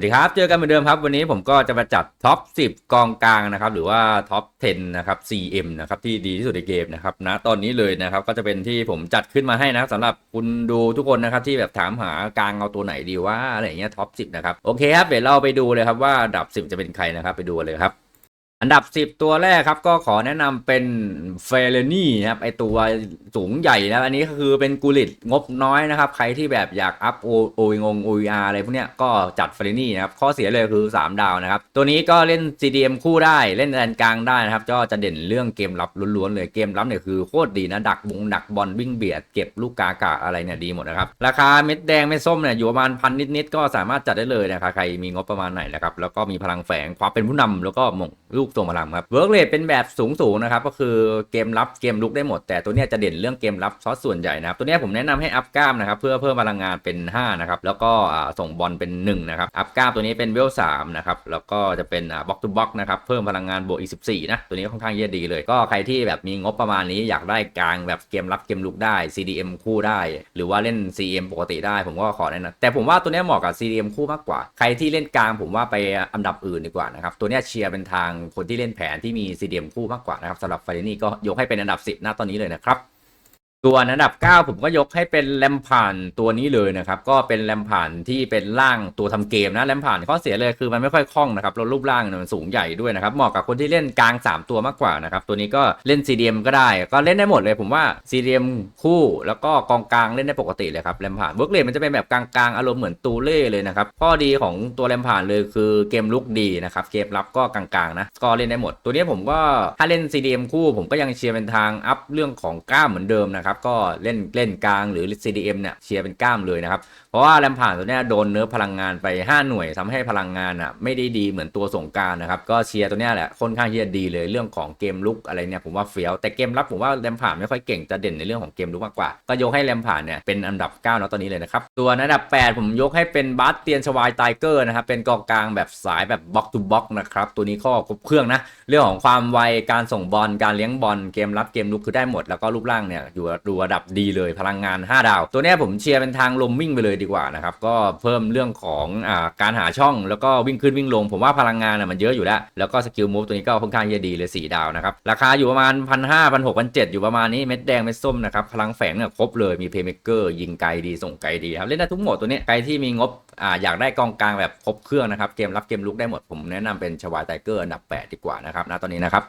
วัสดีครับ เจอกันเหมือนเดิมครับ วันนี้ผมก็จะมาจัดท็อป 10 กองกลางนะครับ หรือว่าท็อป 10 นะครับ CM นะครับ ที่ดีที่สุดในเกมนะครับนะตอนนี้เลยนะครับ ก็จะเป็นที่ผมจัดขึ้นมาให้นะครับสำหรับคุณดูทุกคนนะครับ ที่แบบถามหากลางเอาตัวไหนดีว่าอะไรเงี้ยท็อป 10 นะครับ โอเคครับ เดี๋ยวเราไปดูเลยครับว่าอันดับ 10 จะเป็นใครนะครับ ไปดูเลยครับ อันดับ 10 ตัวแรกครับก็ขอแนะนำเป็นเฟเรนี่นะครับไอตัวสูงใหญ่นะอันนี้ก็คือเป็นกูลิตงบน้อยนะครับ ใครที่แบบอยากอัพโอโอวงโออาอะไรพวกเนี้ยก็จัดเฟเรนี่นะครับ ข้อเสียเลยคือ 3 ดาวนะครับ ตัวนี้ก็เล่น CDM คู่ได้เล่นแดนกลางได้นะครับ ก็จะเด่นเรื่องเกมรับล้วนๆเลยเกมรับเนี่ยคือโคตรดีนะ ดักบงดักบอลวิ่งเบียดเก็บลูกกากะอะไรเนี่ยดีหมดนะครับ ราคาเม็ดแดงเม็ดส้มเนี่ยอยู่ประมาณพันนิดๆก็สามารถจัดได้เลยนะครับใครมีงบประมาณไหนนะครับแล้วก็มีพลังแฝงความเป็นผู้นำแล้วก็มงลูกทรงพลังครับเวิร์กเรทเป็นแบบสูงๆนะครับก็คือเกมรับเกมลุกได้หมด แต่ตัวเนี้ยจะเด่นเรื่องเกมรับซอสส่วนใหญ่นะครับตัวเนี้ยผมแนะนำให้อัพกล้ามนะครับเพื่อเพิ่มพลังงานเป็น 5 นะครับ แล้วก็ส่งบอลเป็น 1 นะครับ อัพกล้ามตัวนี้เป็นเวล3นะครับแล้วก็จะเป็นบล็อกทูบล็อกนะครับเพิ่มพลังงานบวกอีก 14 นะ ตัวนี้ค่อนข้างเยอะดีเลย ก็ใครที่แบบมีงบประมาณนี้อยากได้กลางแบบเกมรับเกมลุกได้ CDM คู่ได้ หรือว่าเล่น CM ปกติได้ ผมก็ขอแนะนำแต่ผมว่าตัวเนี้ยเหมาะกับ CDM คู่มากกว่า ใครที่เล่นกลางผมว่าไปอันดับอื่นดีกว่านะครับตัวเนี้ยเชียร์เป็นทางคคนที่เล่นแผนที่มีซีดีมคู่มากกว่านะครับสำหรับไฟนี่ก็ยกให้เป็นอันดับ 10 หน้าตอนนี้เลยนะครับ ตัวอันดับ 9 ผมก็ยกให้เป็นแลมผ่านตัวนี้เลยนะครับ ก็เป็นแลมผ่านที่เป็นร่างตัวทำเกมนะแลมผ่านข้อเสียเลยคือมันไม่ค่อยคล่องนะครับแล้วรูปร่างมันสูงใหญ่ด้วยนะครับเหมาะกับคนที่เล่นกลาง 3 ตัวมากกว่านะครับตัวนี้ก็เล่น CDM ก็ได้ ก็เล่นได้หมดเลย ผมว่า CDM คู่แล้วก็กองกลางเล่นได้ปกติเลยครับแลมผ่านเวิร์กเลนมันจะเป็นแบบกลางๆอารมณ์เหมือนตูเล่เลยนะครับข้อดีของตัวแลมผ่านเลยคือเกมลุกดีนะครับเกมรับก็กลางๆนะก็เล่นได้หมด ตัวนี้ผมก็ถ้าเล่น CDM คู่ ผมก็ยังเชียร์เป็นทางอัพเรื่องของกล้ามเหมือนเดิมนะครับก็เล่นเล่นกลางหรือ CDM เนี่ยเชียร์เป็นกล้ามเลยนะครับเพราะว่าแรมผ่านตัวเนี้ยโดนเนื้อพลังงานไป 5 หน่วยทำให้พลังงานอะไม่ได้ดีเหมือนตัวสงการนะครับก็เชียร์ตัวเนี้ยแหละค่อนข้างที่จะดีเลยเรื่องของเกมลุกอะไรเนี่ยผมว่าเฟี้ยวแต่เกมรับผมว่าแรมผ่านไม่ค่อยเก่งจะเด่นในเรื่องของเกมลุกมากกว่า ก็ยกให้แรมผ่านเนี่ยเป็นอันดับ9เนาะตอนนี้เลยนะครับตัวอันดับ 8 ผมยกให้เป็นบัสเตียนชวายไทเกอร์นะครับเป็นกองกลางแบบสายแบบบล็อกทูบล็อกนะครับตัวนี้ข้อครบเครื่องนะเรื่องของความไวการส่งบอลการเลี้ยงบอลเกมรับเกมลุกคือได้หมดแล้วก็รูปร่างเนี่ยอยู่ดูระดับดีเลยพลังงาน 5 ดาว ตัวนี้ผมเชียร์เป็นทางลมวิ่งไปเลยดีกว่านะครับ ก็เพิ่มเรื่องของอ่าการหาช่องแล้วก็วิ่งขึ้นวิ่งลง ผมว่าพลังงานน่ะมันเยอะอยู่แล้ว แล้วก็สกิลมูฟตัวนี้ก็ค่อนข้างจะดีเลย 4 ดาวนะครับ ราคาอยู่ประมาณพันห้าพันหกพันเจ็ดอยู่ประมาณนี้เม็ดแดงเม็ดส้มนะครับพลังแฝงเนี่ยครบเลยมีเพย์เมกเกอร์ยิงไกลดีส่งไกลดีครับเล่นได้ทุกหมดตัวนี้ใครที่มีงบอ่าอยากได้กองกลางแบบครบเครื่องนะครับเกมรับเกมลุกได้หมดผมแนะนำเป็นชวายไทเกอร์อันดับ 8 ดีกว่านะครับนะตอนนี้นะครับ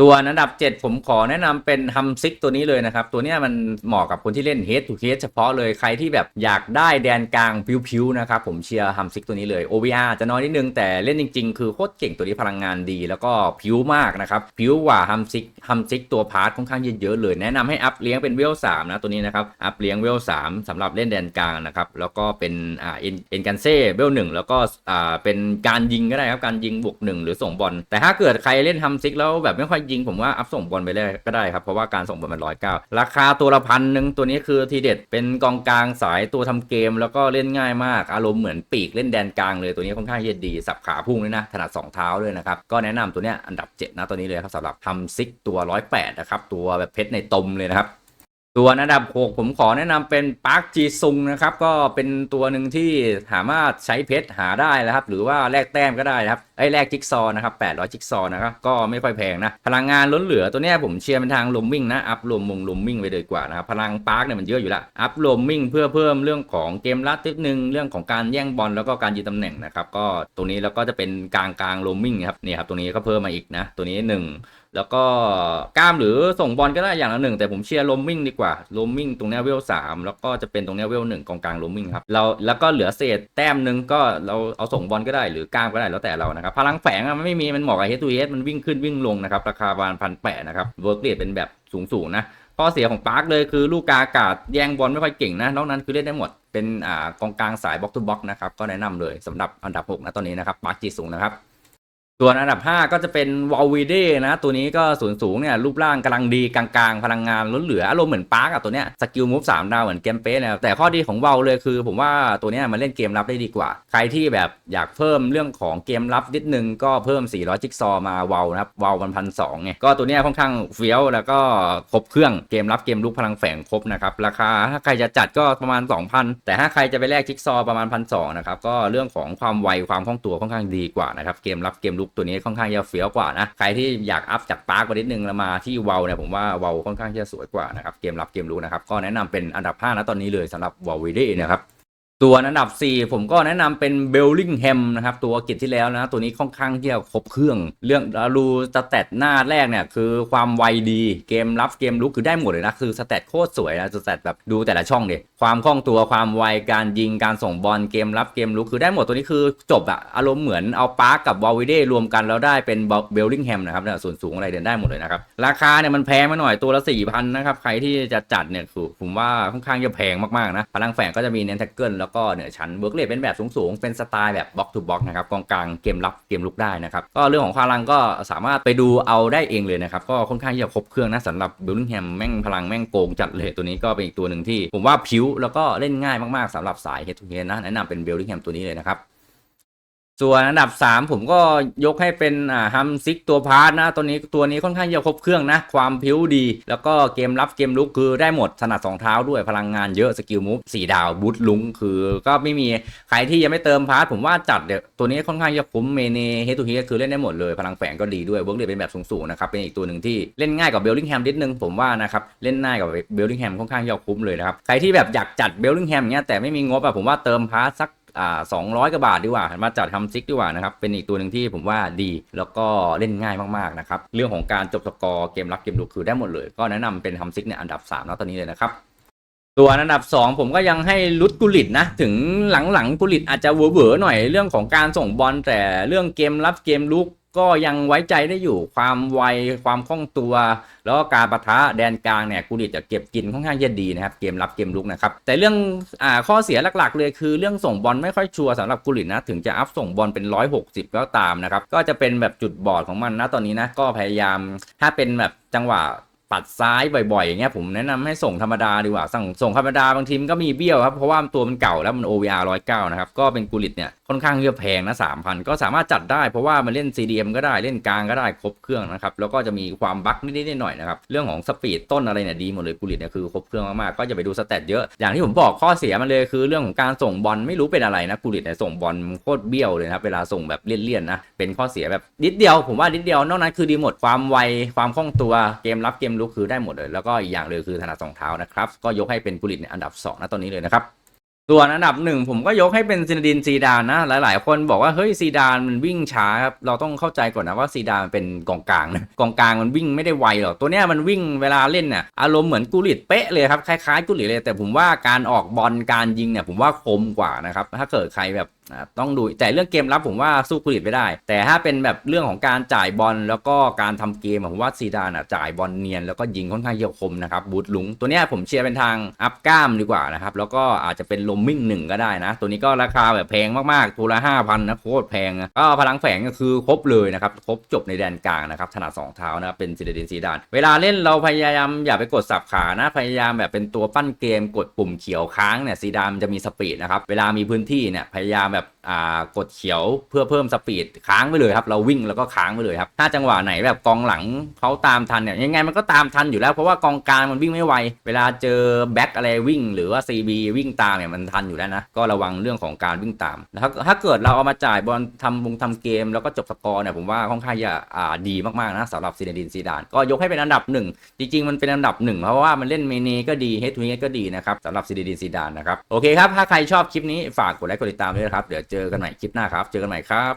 ตัวอันดับ 7 ผมขอแนะนำเป็นฮัมซิกตัวนี้เลยนะครับ ตัวนี้มันเหมาะกับคนที่เล่นเฮด o ูเฮดเฉพาะเลยใครที่แบบอยากได้แดนกลางพิวๆนะครับ ผมเชียร์ฮัมซิกตัวนี้เลย OVR จะน้อยนิดนึง แต่เล่นจริงๆ คือโคตรเก่งตัวนี้พลังงานดี แล้วก็พิวมากนะครับพิวกว่าฮัมซิกฮัมซิกตัวพาร์ทค่อนข้างเยอะๆเลย แนะนำให้อัพเลี้ยงเป็นเวล3นะตัวนี้นะครับอัพเลี้ยงเวล3สำหรับเล่นแดนกลางนะครับแล้วก็เป็นอ่าเอ็นเอ็นกันเซ่เวลหนึ่งแล้วก็อ่าเป็นการยิงก็ได้ครับการยิงบวกหนึ่งหรือส่งบอลแต่ถ้าเกิดใครเล่นฮัมซิกแล้วแบบไม่ค่อยยิงผมว่าอัพส่งบอลไปเลยก็ได้ครับ เพราะว่าการส่งบอลมันร้อยเก้าราคาตัวละพันหนึ่งตัวนี้คือทีเด็ดเป็นกองกลางสายตัวทำเกม แล้วก็เล่นง่ายมาก อารมณ์เหมือนปีกเล่นแดนกลางเลยตัวนี้ค่อนข้างจะดีสับขาพุ่งเลยนะถนัด2เท้าด้วยนะครับก็แนะนำตัวนี้อันดับ7นะตัวนี้เลยครับสำหรับทำซิกตัว108นะครับตัวแบบเพชรในตมเลยนะครับ ตัวอันดับ 6 ผมขอแนะนำเป็นปาร์คจีซุงนะครับ ก็เป็นตัวหนึ่งที่สามารถใช้เพชรหาได้นะครับ หรือว่าแลกแต้มก็ได้นะครับไอ้แลกจิ๊กซอว์นะครับ 800 จิ๊กซอว์นะครับ ก็ไม่ค่อยแพงนะ พลังงานล้นเหลือตัวเนี้ยผมเชียร์เป็นทางลมวิ่งนะ อัพลมมงลมวิ่งไปเลยกว่านะครับ พลังปาร์คเนี่ยมันเยอะอยู่ล้วอัพลมวิ่งเพื่อเพิ่มเรื่องของเกมลัดนิดนึงเรื่องของการแย่งบอลแล้วก็การยืนตำแหน่งนะครับ ก็ตรงนี้แล้วก็จะเป็นกลางกลางลมวิ่งครับนี่ครับตรงนี้ก็เพิ่มมาอีกนะ ตัวนี้หนึ่ง แล้วก็กล้ามหรือส่งบอลก็ได้อย่างละหนึ่งแต่ผมเชียร์ลมวิ่งดีกว่าลมวิ่งตรงเนี้ยเวลสามแล้วก็จะเป็นตรงเนี้ยเวลหนึ่งกองกลางลมวิ่งครับเราแล้วก็เหลือเศษแต้มหนึ่งก็เราเอาส่งบอลก็ได้หรือกล้ามก็ได้แล้วแต่เรานะครับพลังแฝงอะมันไม่มีมันเหมาะกับเฮดทูเฮดมันวิ่งขึ้นวิ่งลงนะครับราคาประมาณพันแปดนะครับเวิร์กเรทเป็นแบบสูงๆนะข้อเสียของปาร์คเลยคือลูกกาอากาศแย่งบอลไม่ค่อยเก่งนะนอกนั้นคือเล่นได้หมดเป็นอ่ากองกลางสายบล็อกทูบล็อกนะครับก็แนะนำเลยสำหรับอันดับหกนะตอนนี้นะครับปาร์คจีสูงนะครับ ส่วนอันดับ 5 ก็จะเป็นวอลวีเดนะ ตัวนี้ก็สูงสูงเนี่ยรูปร่างกำลังดีกลางๆ พลังงานล้นเหลืออารมณ์เหมือนปาร์กอะตัวเนี้ยสกิลมูฟสามดาวเหมือนเกมเป๊ะนะครับแต่ข้อดีของวอลเลยคือ ผมว่าตัวเนี้ยมันเล่นเกมรับได้ดีกว่า ใครที่แบบอยากเพิ่มเรื่องของเกมรับนิดนึงก็เพิ่ม 400 จิ๊กซอมาวอลนะครับวอลมันพันสองไงก็ตัวเนี้ยค่อนข้างเฟี้ยวแล้วก็ครบเครื่องเกมรับเกมลุกพลังแฝงครบนะครับราคาถ้าใครจะจัดก็ประมาณ 2,000 แต่ถ้าใครจะไปแลกจิ๊กซอว์ประมาณพันสองนะครับก็เรื่องของความไวความคล่องตัวค่อนข้างดีกว่านะครับเกมรับเกมลุกตัวนี้ค่อนข้างจะเฟี้ยวกว่านะ ใครที่อยากอัพจากปาร์กไปนิดนึงแล้วมาที่วอลเนี่ยผมว่าวอลค่อนข้างจะสวยกว่านะครับ เกมรับเกมรู้นะครับ ก็แนะนำเป็นอันดับ5นะตอนนี้เลยสำหรับวอลวีดีนะครับ ตัวอันดับ 4 ผมก็แนะนำเป็นเบลลิงแฮมนะครับ ตัวกิจที่แล้วนะ ตัวนี้ค่อนข้างที่จะครบเครื่อง เรื่องรูสแตทหน้าแรกเนี่ย คือความไวดี เกมรับเกมลุกคือได้หมดเลยนะ คือสแตทโคตรสวยนะสแตทแบบดูแต่ละช่องดิความคล่องตัวความไวการยิงการส่งบอลเกมรับเกมลุกคือได้หมดตัวนี้คือจบอะอารมณ์เหมือนเอาปาร์กกับวอลวิเดรวมกันแล้วได้เป็นเบลลิงแฮมนะครับเนี่ยส่วนสูงอะไรเด่นได้หมดเลยนะครับราคาเนี่ยมันแพงมาหน่อยตัวละ4 0 0 0นะครับใครที่จะจัดเนี่ยคือผมว่าค่อนข้างจะแพงมากๆนะพลังแฝงก็จะมีเนนแท็กเกิลแล้วก็เหนือชั้นเบิร์กเลทเป็นแบบสูงๆ เป็นสไตล์แบบบล็อกทูบล็อกนะครับกองกลางเกมรับเกมลุกได้นะครับ ก็เรื่องของพลังก็สามารถไปดูเอาได้เองเลยนะครับ ก็ค่อนข้างที่จะครบเครื่องนะสำหรับบิลลิงแฮมแม่งพลังแม่งโกงจัดเลยตัวนี้ก็เป็นอีกตัวหนึ่งที่ ผมว่าผิวแล้วก็เล่นง่ายมากๆสำหรับสายเฮดทูเฮดนะแนะนำเป็นบิลลิงแฮมตัวนี้เลยนะครับ ส่วนอันดับ 3 ผมก็ยกให้เป็นอ่าฮัมซิกตัวพาร์ทนะตัวนี้ตัวนี้ค่อนข้างจะครบเครื่องนะ ความพิ้วดี แล้วก็เกมรับเกมลุกคือได้หมดถนัดสองเท้าด้วยพลังงานเยอะสกิลมูฟสี่ดาวบูทลุงคือก็ไม่มีใครที่ยังไม่เติมพาร์ทผมว่าจัดเดี๋ยวตัวนี้ค่อนข้างจะคุ้มเมเนเฮตูเฮคือเล่นได้หมดเลย พลังแฝงก็ดีด้วยเวิร์กเรทเป็นแบบสูงๆนะครับเป็นอีกตัวหนึ่งที่เล่นง่ายกับเบลลิงแฮมนิดนึงผมว่านะครับเล่นง่ายกับเบลลิงแฮมค่อนข้างจะคุ้มเลยนะครับใครที่แบบอยากจัดเบลลิงแฮมเนี้ยแต่ไม่มีงบอะผมว่าเติมพาร์ทสัก อ่าสองร้อยกว่าบาทดีกว่ามาจัดทำซิกดีกว่านะครับ เป็นอีกตัวหนึ่งที่ผมว่าดี แล้วก็เล่นง่ายมากๆนะครับ เรื่องของการจบสกอร์เกมรับเกมลุกคือได้หมดเลย ก็แนะนำเป็นทำซิกในอันดับ3แล้วตอนนี้เลยนะครับตัวอันดับ 2 ผมก็ยังให้ลุดกุลิตนะ ถึงหลังๆกุลิตอาจจะเวอร์ๆหน่อยเรื่องของการส่งบอลแต่เรื่องเกมรับเกมลุก ก็ยังไว้ใจได้อยู่ความไวความคล่องตัว แล้วก็การประทะแดนกลางเนี่ยกุลิตจะเก็บกินค่อนข้างจะดีนะครับเกมรับเกมลุกนะครับแต่เรื่องอ่าข้อเสียหลักๆ เลยคือเรื่องส่งบอลไม่ค่อยชัวร์สำหรับกุลิตนะถึงจะอัพส่งบอลเป็น 160ก็ตามนะครับก็จะเป็นแบบจุดบอดของมันนะตอนนี้นะก็พยายามถ้าเป็นแบบจังหวะ ปัดซ้ายบ่อยๆอย่างเงี้ยผมแนะนำให้ส่งธรรมดาดีกว่าสั่งส่งธรรมดาบางทีมันก็มีเบี้ยวครับเพราะว่าตัวมันเก่าแล้วมัน OVR 109นะครับก็เป็นกุลิตเนี่ยค่อนข้างจะแพงนะ3,000 ก็สามารถจัดได้เพราะว่ามันเล่น CDM ก็ได้เล่นกลางก็ได้ครบเครื่องนะครับแล้วก็จะมีความบั๊กนิดๆหน่อยๆนะครับเรื่องของสปีดต้นอะไรเนี่ยดีหมดเลยกุลิตเนี่ยคือครบเครื่องมากๆก็จะไปดูสเตตเยอะอย่างที่ผมบอกข้อเสียมันเลยคือเรื่องของการส่งบอลไม่รู้เป็นอะไรนะกุลิตเนี่ยส่งบอลโคตรเบี้ยวเลยนะครับเวลาส่งแบบเลี่ยนๆนะเป็นข้อเสียแบบนิดเดียวผมว่านิดเดียวนอกนั้นคือดีหมดความไวความคล่องตัวเกมรับเกมลุกคือได้หมดเลย แล้วก็อีกอย่างเลยคือถนัดสองเท้านะครับ ก็ยกให้เป็นกุลิตในอันดับสองนะตอนนี้เลยนะครับส่วนอันดับหนึ่งผมก็ยกให้เป็นซินดินซีดานนะ หลายๆ คนบอกว่าเฮ้ยซีดานมันวิ่งช้าครับเราต้องเข้าใจก่อนนะว่าซีดานเป็นกองกลางนะกองกลางมันวิ่งไม่ได้ไวหรอกตัวเนี้ยมันวิ่งเวลาเล่นเนี่ยอารมณ์เหมือนกุลิตเป๊ะเลยครับคล้ายๆกุลิตเลยแต่ผมว่าการออกบอลการยิงเนี่ยผมว่าคมกว่านะครับถ้าเกิดใครแบบ อ่าต้องดูแต่เรื่องเกมรับผมว่าสู้กุลิตไม่ได้ แต่ถ้าเป็นแบบเรื่องของการจ่ายบอลแล้วก็การทำเกมผมว่าซีดานอะจ่ายบอลเนียนแล้วก็ยิงค่อนข้างเยี่ยมคมนะครับบูทลุงตัวเนี้ยผมเชียร์เป็นทางอัพก้ามดีกว่านะครับแล้วก็อาจจะเป็นลมมิ่งหนึ่งก็ได้นะ ตัวนี้ก็ราคาแบบแพงมากๆตัวละห้าพันนะโคตรแพงนะก็พลังแฝงก็คือครบเลยนะครับครบจบในแดนกลางนะครับถนัดสองเท้านะครับเป็นซีเดนซีดาน เวลาเล่นเราพยายามอย่าไปกดสับขานะพยายามแบบเป็นตัวปั้นเกมกดปุ่มเขียวค้างเนี่ยซีดานมันจะมีสปีดนะครับเวลามีพื้นที่เนี่ยพยายามแบบอ่ากดเขียวเพื่อเพิ่มสปีดค้างไปเลยครับเราวิ่งแล้วก็ค้างไปเลยครับถ้าจังหวะไหนแบบกองหลังเขาตามทันเนี่ยยังไงมันก็ตามทันอยู่แล้วเพราะว่ากองกลางมันวิ่งไม่ไวเวลาเจอแบ็คอะไรวิ่ง หรือว่า CB วิ่งตามเนี่ยมันทันอยู่แล้วนะก็ระวังเรื่องของการวิ่งตามถ้าถ้าเกิดเราเอามาจ่ายบอลทำวงทำเกม แล้วก็จบสกอร์เนี่ยผมว่าค่อนข้างจะอ่าดีมากๆนะสำหรับซีเนดินซีดานก็ยกให้เป็นอันดับหนึ่งจริงๆมันเป็นอันดับหนึ่งเพราะว่ามันเล่นเมเนก็ดีเฮดทูเฮดก็ดีนะครับสำหรับซีเนดินซีดานนะครับโอเคครับถ้าใครชอบคลิปนี้ฝากกดไลค์กดติดตามด้วยนะครับเดี๋ยวเจอกันใหม่คลิปหน้าครับ เจอกันใหม่ครับ